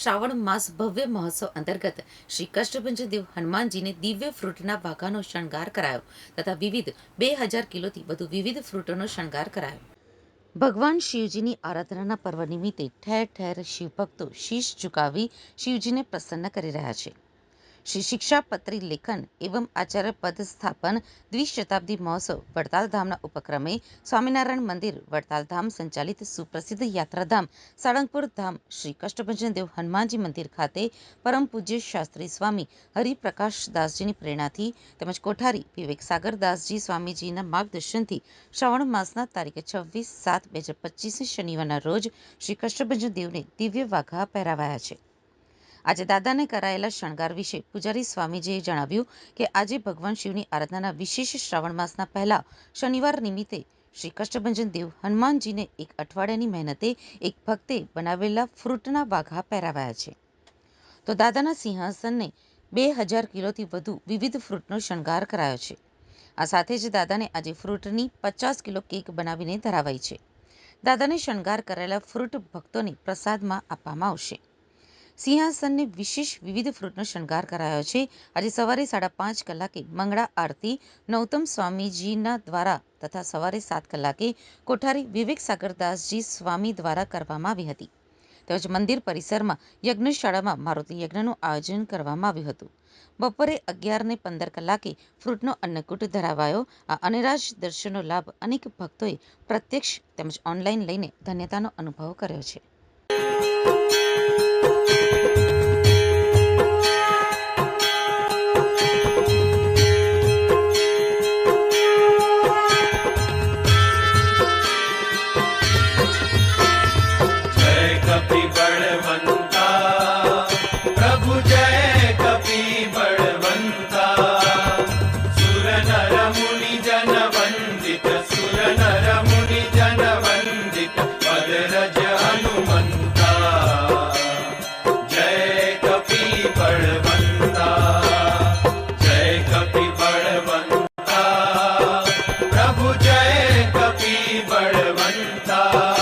શ્રાવણ માસ ભવ્ય મહોત્સવ અંતર્ગત શ્રી કષ્ટભંજન દેવ હનુમાનજીને દિવ્ય ફ્રૂટના વાઘાનો શણગાર કરાયો તથા વિવિધ બે હજાર કિલોથી વધુ વિવિધ ફ્રૂટોનો શણગાર કરાયો. ભગવાન શિવજીની આરાધનાના પર્વ નિમિત્તે ઠેર ઠેર શિવભક્તો શીશ ઝુકાવી શિવજીને પ્રસન્ન કરી રહ્યા છે. શ્રી શિક્ષાપત્રી લેખન એવં આચાર્ય પદ સ્થાપન દ્વિશતાબ્દી મહોત્સવ વડતાલ ધામના ઉપક્રમે સ્વામિનારાયણ મંદિર, વડતાલ ધામ સંચાલિત સુપ્રસિદ્ધ યાત્રાધામ, સાળંગપુર ધામ, શ્રી કષ્ટભંજન દેવ હનુમાનજી મંદિર ખાતે પરમ પૂજ્ય શાસ્ત્રી સ્વામી હરિપ્રકાશ દાસજીની પ્રેરણાથી તેમજ કોઠારી વિવેક સાગર દાસજી સ્વામીજીના માર્ગદર્શનથી શ્રાવણ માસના તારીખ છવ્વીસ સાત બે હજાર પચીસ શનિવારના રોજ શ્રી કષ્ટભંજન દેવને દિવ્ય વાઘા પહેરાવાયા છે. આજે દાદાને કરાયેલા શણગાર વિશે પૂજારી સ્વામીજીએ જણાવ્યું કે આજે ભગવાન શિવની આરાધનાના વિશેષ શ્રાવણ માસના પહેલા શનિવાર નિમિત્તે શ્રી કષ્ટભંજન દેવ હનુમાનજીને એક અઠવાડિયાની મહેનતે એક ભક્તે બનાવેલા ફ્રૂટના વાઘા પહેરાવાયા છે. તો દાદાના સિંહાસનને બે હજાર કિલોથી વધુ વિવિધ ફ્રૂટનો શણગાર કરાયો છે. આ સાથે જ દાદાને આજે ફ્રૂટની પચાસ કિલો કેક બનાવીને ધરાવાઈ છે. દાદાને શણગાર કરાયેલા ફ્રૂટ ભક્તોને પ્રસાદમાં આપવામાં આવશે. સિંહાસનને વિશેષ વિવિધ ફ્રૂટનો શણગાર કરાયો છે. આજે સવારે સાડા પાંચ કલાકે મંગળા આરતી નૌતમ સ્વામીજીના દ્વારા તથા સવારે સાત કલાકે કોઠારી વિવેક સાગરદાસજી સ્વામી દ્વારા કરવામાં આવી હતી. તેમજ મંદિર પરિસરમાં યજ્ઞશાળામાં મારુતિ યજ્ઞનું આયોજન કરવામાં આવ્યું હતું. બપોરે અગિયારને પંદર કલાકે ફ્રૂટનો અન્નકૂટ ધરાવાયો. આ અનેરાજ દર્શનનો લાભ અનેક ભક્તોએ પ્રત્યક્ષ તેમજ ઓનલાઈન લઈને ધન્યતાનો અનુભવ કર્યો છે. வாழ வந்தார்